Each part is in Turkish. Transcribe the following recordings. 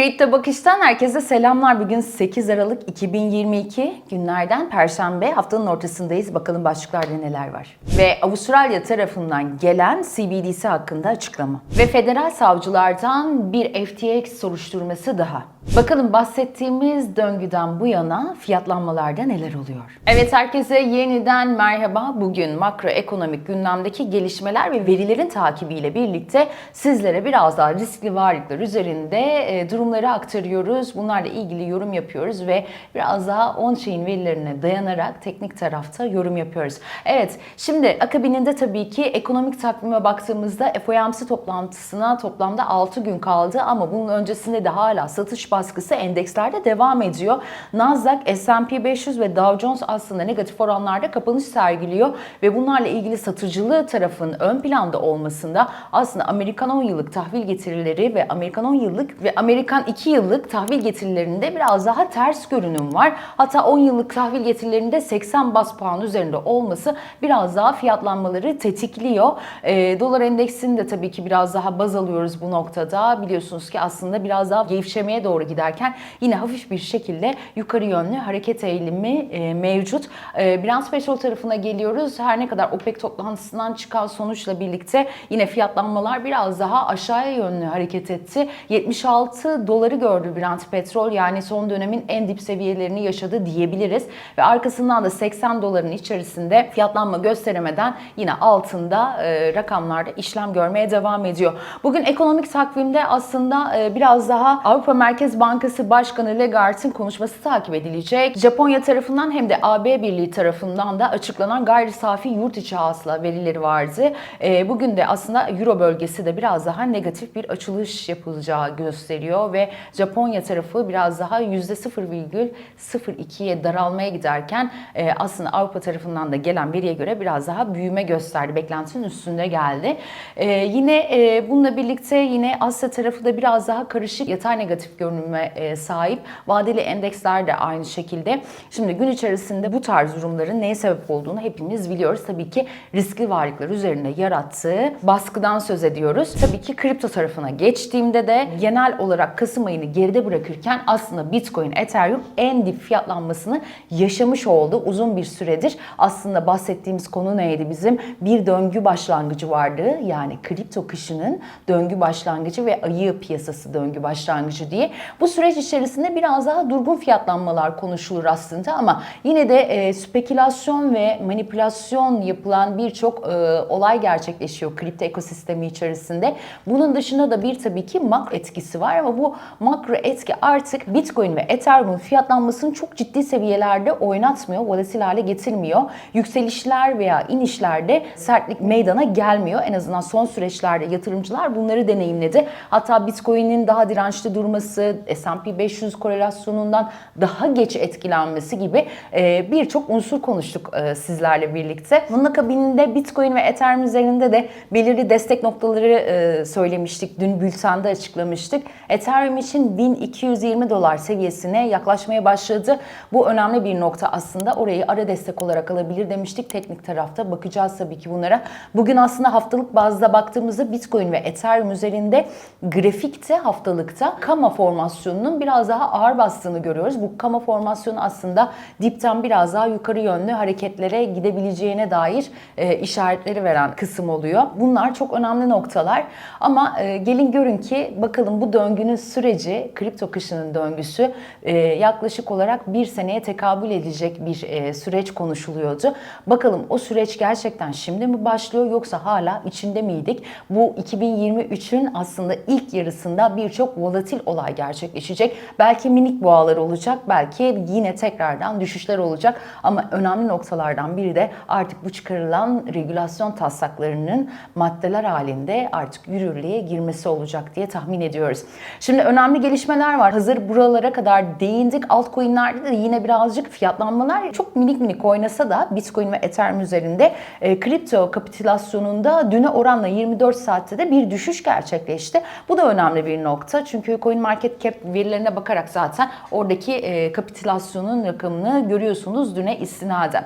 Kripto Bakış'tan herkese selamlar. Bugün 8 Aralık 2022 günlerden Perşembe. Haftanın ortasındayız. Bakalım başlıklarda neler var. Ve Avustralya tarafından gelen CBDC hakkında açıklama. Ve federal savcılardan bir FTX soruşturması daha. Bakalım bahsettiğimiz döngüden bu yana fiyatlanmalarda neler oluyor? Evet herkese yeniden merhaba. Bugün makroekonomik gündemdeki gelişmeler ve verilerin takibiyle birlikte sizlere biraz daha riskli varlıklar üzerinde e, durumları aktarıyoruz. Bunlarla ilgili yorum yapıyoruz ve biraz daha on-chain verilerine dayanarak teknik tarafta yorum yapıyoruz. Evet şimdi akabininde tabii ki ekonomik takvime baktığımızda FOMC toplantısına toplamda 6 gün kaldı ama bunun öncesinde de hala satış baskısı endekslerde devam ediyor. Nasdaq, S&P 500 ve Dow Jones aslında negatif oranlarda kapanış sergiliyor ve bunlarla ilgili satıcılığı tarafın ön planda olmasında aslında Amerikan 10 yıllık tahvil getirileri ve Amerikan 10 yıllık ve Amerikan 2 yıllık tahvil getirilerinde biraz daha ters görünüm var. Hatta 10 yıllık tahvil getirilerinde 80 bas puan üzerinde olması biraz daha fiyatlanmaları tetikliyor. E, dolar endeksini de tabii ki biraz daha baz alıyoruz bu noktada. Biliyorsunuz ki aslında biraz daha gevşemeye doğru giderken yine hafif bir şekilde yukarı yönlü hareket eğilimi e, mevcut. E, Brent petrol tarafına geliyoruz. Her ne kadar OPEC toplantısından çıkan sonuçla birlikte yine fiyatlanmalar biraz daha aşağıya yönlü hareket etti. 76 doları gördü Brent petrol yani son dönemin en dip seviyelerini yaşadı diyebiliriz. Ve arkasından da 80 doların içerisinde fiyatlanma gösteremeden yine altında e, rakamlarda işlem görmeye devam ediyor. Bugün ekonomik takvimde aslında e, biraz daha Avrupa Merkez Bankası Başkanı Lagarde'ın konuşması takip edilecek. Japonya tarafından hem de AB Birliği tarafından da açıklanan gayri safi yurt içi hasıla verileri vardı. E, bugün de aslında Euro bölgesi de biraz daha negatif bir açılış yapılacağı gösteriyor ve Japonya tarafı biraz daha %0,02'ye daralmaya giderken e, aslında Avrupa tarafından da gelen veriye göre biraz daha büyüme gösterdi. Beklentinin üstünde geldi. E, yine e, bununla birlikte yine Asya tarafı da biraz daha karışık yatay negatif görünüme e, sahip. Vadeli endeksler de aynı şekilde. Şimdi gün içerisinde bu tarz durumların neye sebep olduğunu hepimiz biliyoruz. Tabii ki riskli varlıklar üzerinde yarattığı baskıdan söz ediyoruz. Tabii ki kripto tarafına geçtiğimde de genel olarak Kasım ayını geride bırakırken aslında Bitcoin, Ethereum en dip fiyatlanmasını yaşamış oldu uzun bir süredir. Aslında bahsettiğimiz konu neydi bizim? Bir döngü başlangıcı vardı. Yani kripto kışının döngü başlangıcı ve ayı piyasası döngü başlangıcı diye. Bu süreç içerisinde biraz daha durgun fiyatlanmalar konuşulur aslında ama yine de e, spekülasyon ve manipülasyon yapılan birçok e, olay gerçekleşiyor kripto ekosistemi içerisinde. Bunun dışında da bir tabii ki makro etkisi var ama bu makro etki artık Bitcoin ve Ethereum fiyatlanmasını çok ciddi seviyelerde oynatmıyor, volatil hale getirmiyor. Yükselişler veya inişlerde sertlik meydana gelmiyor. En azından son süreçlerde yatırımcılar bunları deneyimledi. Hatta Bitcoin'in daha dirençli durması, S&P 500 korelasyonundan daha geç etkilenmesi gibi e, birçok unsur konuştuk e, sizlerle birlikte. Bunun akabinde Bitcoin ve Ethereum üzerinde de belirli destek noktaları e, söylemiştik. Dün bültende açıklamıştık. Ethereum için 1220 dolar seviyesine yaklaşmaya başladı. Bu önemli bir nokta aslında. Orayı ara destek olarak alabilir demiştik. Teknik tarafta bakacağız tabii ki bunlara. Bugün aslında haftalık bazda baktığımızda Bitcoin ve Ethereum üzerinde grafikte haftalıkta kama formasyonunun biraz daha ağır bastığını görüyoruz. Bu kama formasyonu aslında dipten biraz daha yukarı yönlü hareketlere gidebileceğine dair e, işaretleri veren kısım oluyor. Bunlar çok önemli noktalar. Ama e, gelin görün ki bakalım bu döngünün süreci, kripto kışının döngüsü e, yaklaşık olarak bir seneye tekabül edecek bir e, süreç konuşuluyordu. Bakalım o süreç gerçekten şimdi mi başlıyor yoksa hala içinde miydik? Bu 2023'ün aslında ilk yarısında birçok volatil olay gerçekleşecek. Belki minik boğalar olacak, belki yine tekrardan düşüşler olacak ama önemli noktalardan biri de artık bu çıkarılan regülasyon taslaklarının maddeler halinde artık yürürlüğe girmesi olacak diye tahmin ediyoruz. Şimdi önemli gelişmeler var. Hazır buralara kadar değindik. Altcoin'lerde de yine birazcık fiyatlanmalar çok minik minik oynasa da Bitcoin ve Ethereum üzerinde e, kripto kapitülasyonunda düne oranla 24 saatte de bir düşüş gerçekleşti. Bu da önemli bir nokta. Çünkü CoinMarketCap verilerine bakarak zaten oradaki e, kapitülasyonun rakamını görüyorsunuz düne istinaden.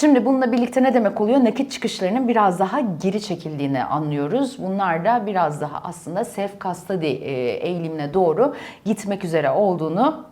Şimdi bununla birlikte ne demek oluyor? Nakit çıkışlarının biraz daha geri çekildiğini anlıyoruz. Bunlar da biraz daha aslında self custody e, seviyelerine doğru gitmek üzere olduğunu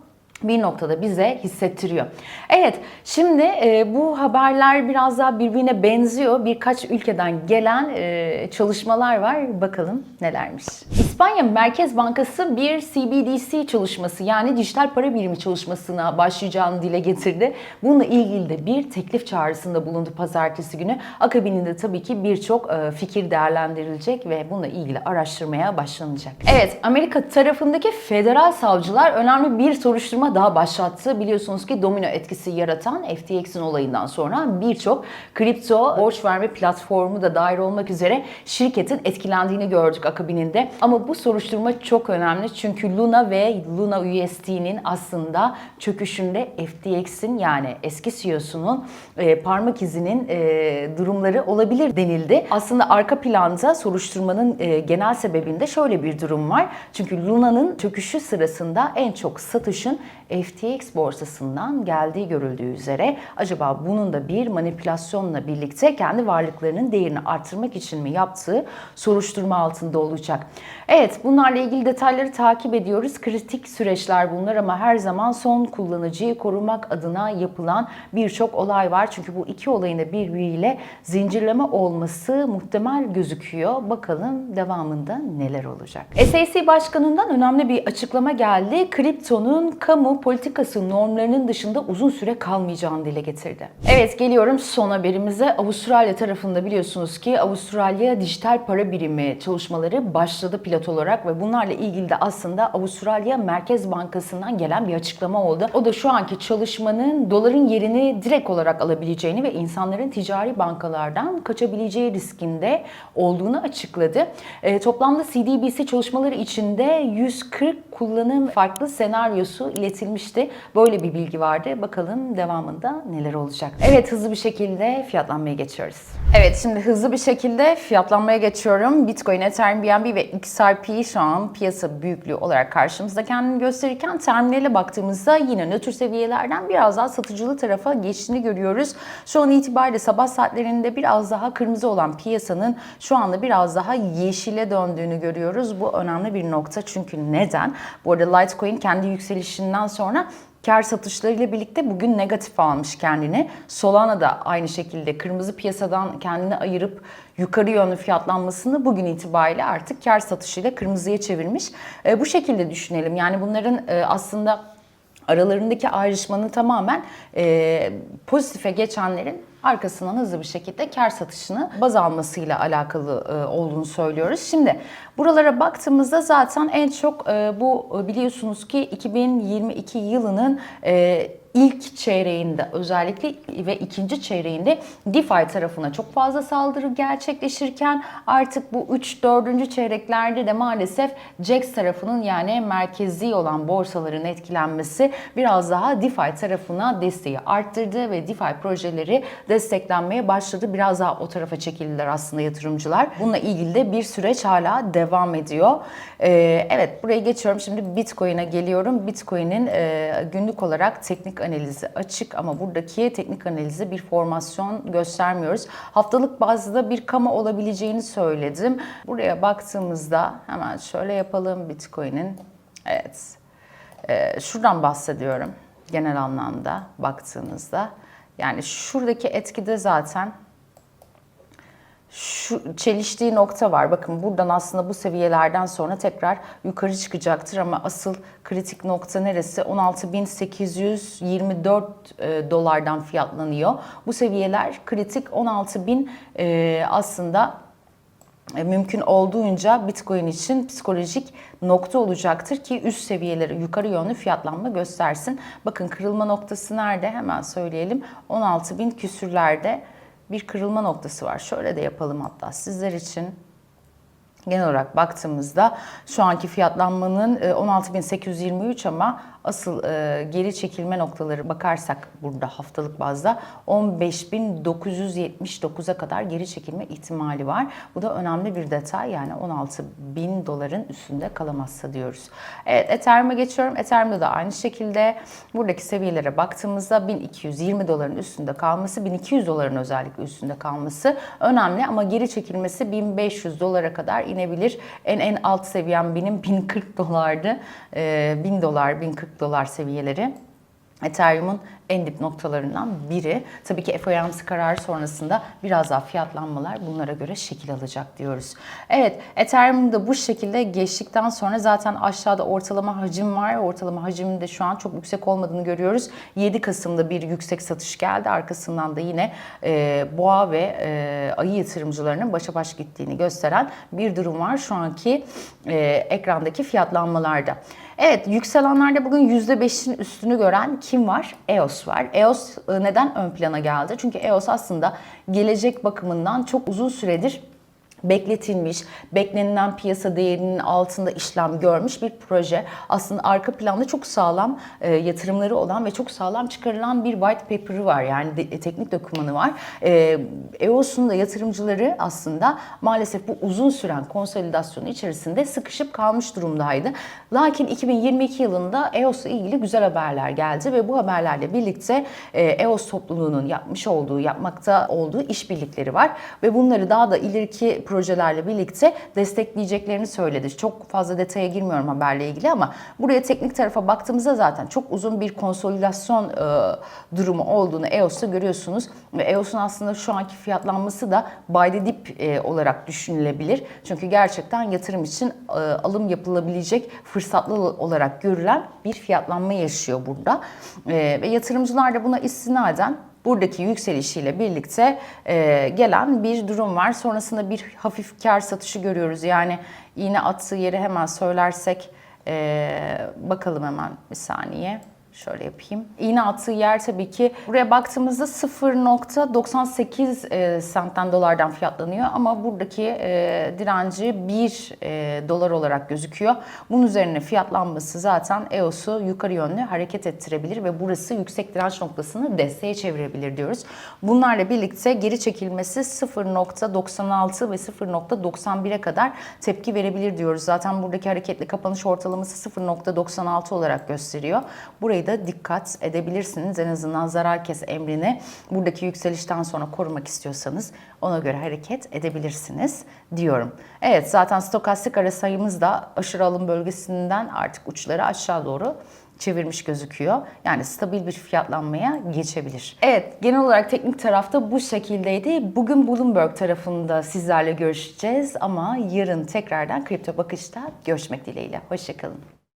bir noktada bize hissettiriyor. Evet, şimdi e, bu haberler biraz daha birbirine benziyor. Birkaç ülkeden gelen e, çalışmalar var. Bakalım nelermiş. İspanya Merkez Bankası bir CBDC çalışması yani dijital para birimi çalışmasına başlayacağını dile getirdi. Bununla ilgili de bir teklif çağrısında bulundu pazartesi günü. Akabininde tabii ki birçok e, fikir değerlendirilecek ve bununla ilgili araştırmaya başlanacak. Evet, Amerika tarafındaki federal savcılar önemli bir soruşturma daha başlattı. Biliyorsunuz ki domino etkisi yaratan FTX'in olayından sonra birçok kripto borç verme platformu da dahil olmak üzere şirketin etkilendiğini gördük akabininde. Ama bu soruşturma çok önemli çünkü Luna ve Luna USD'nin aslında çöküşünde FTX'in yani eski CEO'sunun e, parmak izinin e, durumları olabilir denildi. Aslında arka planda soruşturmanın e, genel sebebinde şöyle bir durum var. Çünkü Luna'nın çöküşü sırasında en çok satışın FTX borsasından geldiği görüldüğü üzere acaba bunun da bir manipülasyonla birlikte kendi varlıklarının değerini arttırmak için mi yaptığı soruşturma altında olacak. Evet bunlarla ilgili detayları takip ediyoruz. Kritik süreçler bunlar ama her zaman son kullanıcıyı korumak adına yapılan birçok olay var. Çünkü bu iki olayın da birbiriyle zincirleme olması muhtemel gözüküyor. Bakalım devamında neler olacak. SEC Başkanı'ndan önemli bir açıklama geldi. Kriptonun kamu politikası normlarının dışında uzun süre kalmayacağını dile getirdi. Evet geliyorum son haberimize. Avustralya tarafında biliyorsunuz ki Avustralya dijital para birimi çalışmaları başladı pilot olarak ve bunlarla ilgili de aslında Avustralya Merkez Bankası'ndan gelen bir açıklama oldu. O da şu anki çalışmanın doların yerini direkt olarak alabileceğini ve insanların ticari bankalardan kaçabileceği riskinde olduğunu açıkladı. E, toplamda CDBC çalışmaları içinde 140 kullanım farklı senaryosu iletilmişti. Böyle bir bilgi vardı. Bakalım devamında neler olacak. Evet hızlı bir şekilde fiyatlanmaya geçiyoruz. Evet şimdi hızlı bir şekilde fiyatlanmaya geçiyorum. Bitcoin, Ethereum, BNB ve XRP şu an piyasa büyüklüğü olarak karşımızda kendini gösterirken terminale baktığımızda yine nötr seviyelerden biraz daha satıcılı tarafa geçtiğini görüyoruz. Şu an itibariyle sabah saatlerinde biraz daha kırmızı olan piyasanın şu anda biraz daha yeşile döndüğünü görüyoruz. Bu önemli bir nokta çünkü neden? Bu arada Litecoin kendi yükselişinden sonra kar satışlarıyla birlikte bugün negatif almış kendini. Solana da aynı şekilde kırmızı piyasadan kendini ayırıp yukarı yönlü fiyatlanmasını bugün itibariyle artık kar satışıyla kırmızıya çevirmiş. E, bu şekilde düşünelim. Yani bunların e, aslında aralarındaki ayrışmanın tamamen e, pozitife geçenlerin arkasından hızlı bir şekilde kar satışını baz almasıyla alakalı e, olduğunu söylüyoruz. Şimdi buralara baktığımızda zaten en çok e, bu biliyorsunuz ki 2022 yılının e, ilk çeyreğinde özellikle ve ikinci çeyreğinde DeFi tarafına çok fazla saldırı gerçekleşirken artık bu 3 4. çeyreklerde de maalesef JAX tarafının yani merkezi olan borsaların etkilenmesi biraz daha DeFi tarafına desteği arttırdı ve DeFi projeleri desteklenmeye başladı. Biraz daha o tarafa çekildiler aslında yatırımcılar. Bununla ilgili de bir süreç hala devam ediyor. Ee, evet buraya geçiyorum. Şimdi Bitcoin'e geliyorum. Bitcoin'in e, günlük olarak teknik analizi açık ama buradaki teknik analizi bir formasyon göstermiyoruz. Haftalık bazda bir kama olabileceğini söyledim. Buraya baktığımızda hemen şöyle yapalım Bitcoin'in. Evet. Ee, şuradan bahsediyorum genel anlamda baktığınızda. Yani şuradaki etkide zaten şu çeliştiği nokta var. Bakın buradan aslında bu seviyelerden sonra tekrar yukarı çıkacaktır ama asıl kritik nokta neresi? 16.824 e, dolardan fiyatlanıyor. Bu seviyeler kritik 16.000 e, aslında e, mümkün olduğunca Bitcoin için psikolojik nokta olacaktır ki üst seviyelere yukarı yönlü fiyatlanma göstersin. Bakın kırılma noktası nerede? Hemen söyleyelim. 16.000 küsürlerde bir kırılma noktası var. Şöyle de yapalım hatta sizler için. Genel olarak baktığımızda şu anki fiyatlanmanın 16.823 ama asıl e, geri çekilme noktaları bakarsak burada haftalık bazda 15.979'a kadar geri çekilme ihtimali var. Bu da önemli bir detay yani 16.000 doların üstünde kalamazsa diyoruz. Evet Ethereum'a geçiyorum. Ethereum'da da aynı şekilde buradaki seviyelere baktığımızda 1220 doların üstünde kalması, 1200 doların özellikle üstünde kalması önemli ama geri çekilmesi 1500 dolara kadar inebilir. En en alt seviyem benim 1040 dolardı. Ee, 1000 dolar, 1040 dolar seviyeleri. Ethereum'un en dip noktalarından biri. Tabii ki FOMC kararı sonrasında biraz daha fiyatlanmalar bunlara göre şekil alacak diyoruz. Evet, Ethereum'da bu şekilde geçtikten sonra zaten aşağıda ortalama hacim var. Ortalama hacmin de şu an çok yüksek olmadığını görüyoruz. 7 Kasım'da bir yüksek satış geldi. Arkasından da yine e, boğa ve e, ayı yatırımcılarının başa baş gittiğini gösteren bir durum var şu anki e, ekrandaki fiyatlanmalarda. Evet, yükselenlerde bugün %5'in üstünü gören kim var? EOS var. EOS e, neden ön plana geldi? Çünkü EOS aslında gelecek bakımından çok uzun süredir bekletilmiş, beklenilen piyasa değerinin altında işlem görmüş bir proje. Aslında arka planda çok sağlam e, yatırımları olan ve çok sağlam çıkarılan bir white paper'ı var. Yani de, teknik dokümanı var. E, EOS'un da yatırımcıları aslında maalesef bu uzun süren konsolidasyonu içerisinde sıkışıp kalmış durumdaydı. Lakin 2022 yılında EOS'la ilgili güzel haberler geldi ve bu haberlerle birlikte e, EOS topluluğunun yapmış olduğu, yapmakta olduğu işbirlikleri var ve bunları daha da ileriki projelerle birlikte destekleyeceklerini söyledi. Çok fazla detaya girmiyorum haberle ilgili ama buraya teknik tarafa baktığımızda zaten çok uzun bir konsolidasyon e, durumu olduğunu EOS'ta görüyorsunuz. Ve EOS'un aslında şu anki fiyatlanması da buy the dip e, olarak düşünülebilir. Çünkü gerçekten yatırım için e, alım yapılabilecek fırsatlı olarak görülen bir fiyatlanma yaşıyor burada. E, ve yatırımcılar da buna istinaden buradaki yükselişiyle birlikte e, gelen bir durum var. Sonrasında bir hafif kar satışı görüyoruz. Yani iğne attığı yeri hemen söylersek e, bakalım hemen bir saniye. Şöyle yapayım. İğne attığı yer tabii ki buraya baktığımızda 0.98 e, sentten dolardan fiyatlanıyor ama buradaki e, direnci 1 e, dolar olarak gözüküyor. Bunun üzerine fiyatlanması zaten EOS'u yukarı yönlü hareket ettirebilir ve burası yüksek direnç noktasını desteğe çevirebilir diyoruz. Bunlarla birlikte geri çekilmesi 0.96 ve 0.91'e kadar tepki verebilir diyoruz. Zaten buradaki hareketli kapanış ortalaması 0.96 olarak gösteriyor. Burayı da dikkat edebilirsiniz. En azından zarar kes emrini buradaki yükselişten sonra korumak istiyorsanız ona göre hareket edebilirsiniz diyorum. Evet zaten stokastik ara sayımız da aşırı alım bölgesinden artık uçları aşağı doğru çevirmiş gözüküyor. Yani stabil bir fiyatlanmaya geçebilir. Evet genel olarak teknik tarafta bu şekildeydi. Bugün Bloomberg tarafında sizlerle görüşeceğiz ama yarın tekrardan kripto bakışta görüşmek dileğiyle. Hoşçakalın.